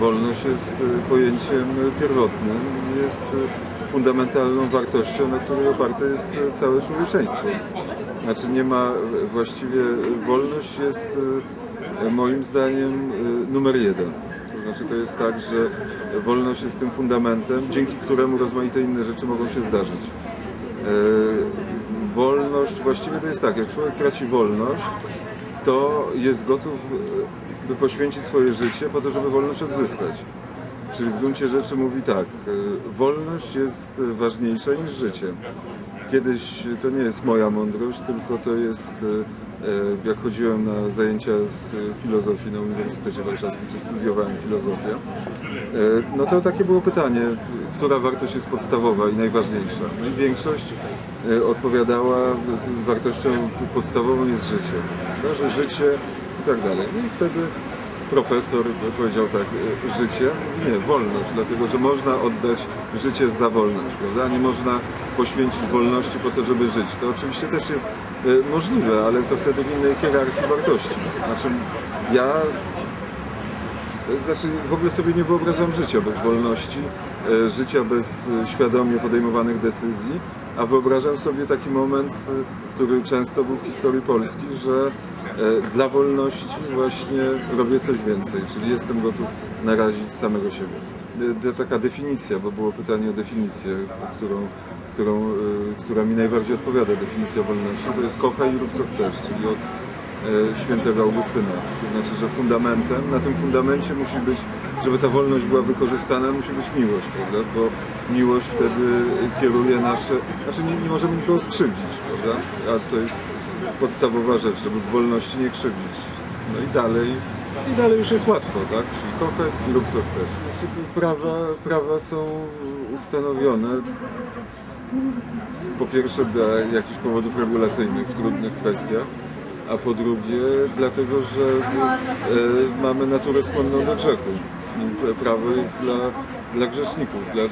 Wolność jest y, pojęciem pierwotnym, jest y, fundamentalną wartością, na której oparte jest y, całe człowieczeństwo. Znaczy nie ma właściwie wolność jest moim zdaniem numer jeden. To znaczy to jest tak, że wolność jest tym fundamentem, dzięki któremu rozmaite inne rzeczy mogą się zdarzyć. Wolność, właściwie to jest tak, jak człowiek traci wolność, to jest gotów, by poświęcić swoje życie po to, żeby wolność odzyskać. Czyli w gruncie rzeczy mówi tak, e, wolność jest ważniejsza niż życie. Kiedyś to nie jest moja mądrość, tylko to jest, e, e, jak chodziłem na zajęcia z filozofii na Uniwersytecie Warszawskim, czy studiowałem filozofię, no to takie było pytanie, która wartość jest podstawowa i najważniejsza. No i większość odpowiadała, wartością podstawową jest życie. No, że życie i tak dalej. No i wtedy profesor powiedział tak, e, życie, nie, wolność, dlatego że można oddać życie za wolność, prawda? Nie można poświęcić wolności po to, żeby żyć. To oczywiście też jest e, możliwe, ale to wtedy w innej hierarchii wartości. Znaczy ja znaczy, w ogóle sobie nie wyobrażam życia bez wolności, e, życia bez świadomie podejmowanych decyzji, a wyobrażam sobie taki moment, który często był w historii Polski, że dla wolności właśnie robię coś więcej, czyli jestem gotów narazić samego siebie. E, taka definicja, bo było pytanie o definicję, którą, którą, e, która mi najbardziej odpowiada, definicja wolności, to jest kochaj i rób co chcesz, czyli od e, świętego Augustyna. To znaczy, że fundamentem, na tym fundamencie musi być, żeby ta wolność była wykorzystana, musi być miłość, prawda? Bo miłość wtedy kieruje nasze... Znaczy nie, nie możemy nikogo skrzywdzić, prawda? A to jest podstawowa rzecz, żeby w wolności nie krzywdzić. No i dalej, i dalej już jest łatwo, tak? Czyli kochaj rób co chcesz. Znaczy, prawa, prawa są ustanowione po pierwsze dla jakichś powodów regulacyjnych w trudnych kwestiach, a po drugie dlatego, że e, mamy naturę skłonną do grzechu. Prawo jest dla, dla grzeszników, dla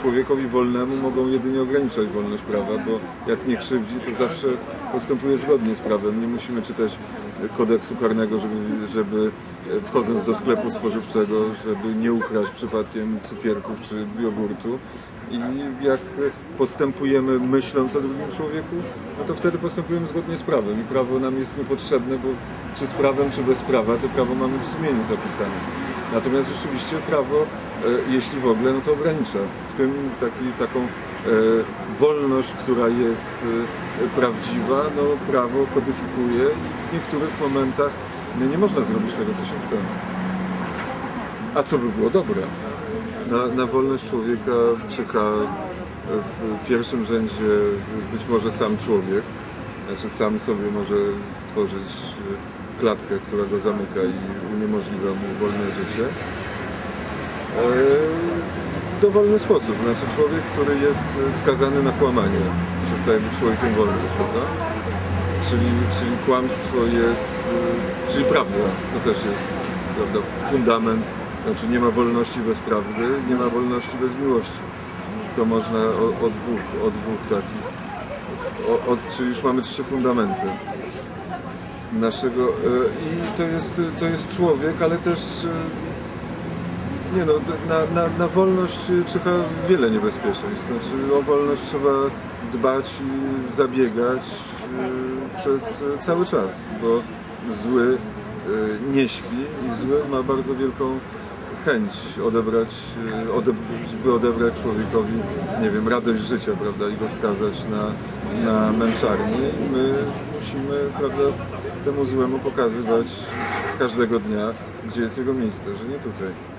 człowiekowi wolnemu mogą jedynie ograniczać wolność prawa, bo jak nie krzywdzi, to zawsze postępuje zgodnie z prawem. Nie musimy czytać kodeksu karnego, żeby, żeby e, wchodząc do sklepu spożywczego, żeby nie ukraść przypadkiem cukierków czy jogurtu. I jak postępujemy myśląc o drugim człowieku, no to wtedy postępujemy zgodnie z prawem. I prawo nam jest niepotrzebne, bo czy z prawem, czy bez prawa, to prawo mamy w sumieniu zapisane. Natomiast rzeczywiście prawo, e, jeśli w ogóle, no to ogranicza. W tym taki, taką e, wolność, która jest e, prawdziwa, no prawo kodyfikuje i w niektórych momentach no, nie można zrobić tego, co się chce. A co by było dobre? Na, na wolność człowieka czeka w pierwszym rzędzie być może sam człowiek. Znaczy sam sobie może stworzyć klatkę, która go zamyka i uniemożliwia mu wolne życie. E, W dowolny sposób. Znaczy człowiek, który jest skazany na kłamanie, przestaje być człowiekiem wolnym, prawda? Czyli, czyli kłamstwo jest, e, czyli prawda, to też jest prawda, fundament. Znaczy nie ma wolności bez prawdy, nie ma wolności bez miłości. To można o, o dwóch, o dwóch takich, o, o, czyli już mamy trzy fundamenty naszego e, i to jest, to jest człowiek, ale też e, nie no, na, na, na wolność czyha wiele niebezpieczeństw. Znaczy o wolność trzeba dbać i zabiegać e, przez cały czas, bo zły nie śpi i zły ma bardzo wielką chęć odebrać, e, ode, by odebrać człowiekowi, nie wiem, radość życia, prawda, i go skazać na, na męczarnię. I my musimy, prawda, temu złemu pokazywać każdego dnia, gdzie jest jego miejsce, że nie tutaj.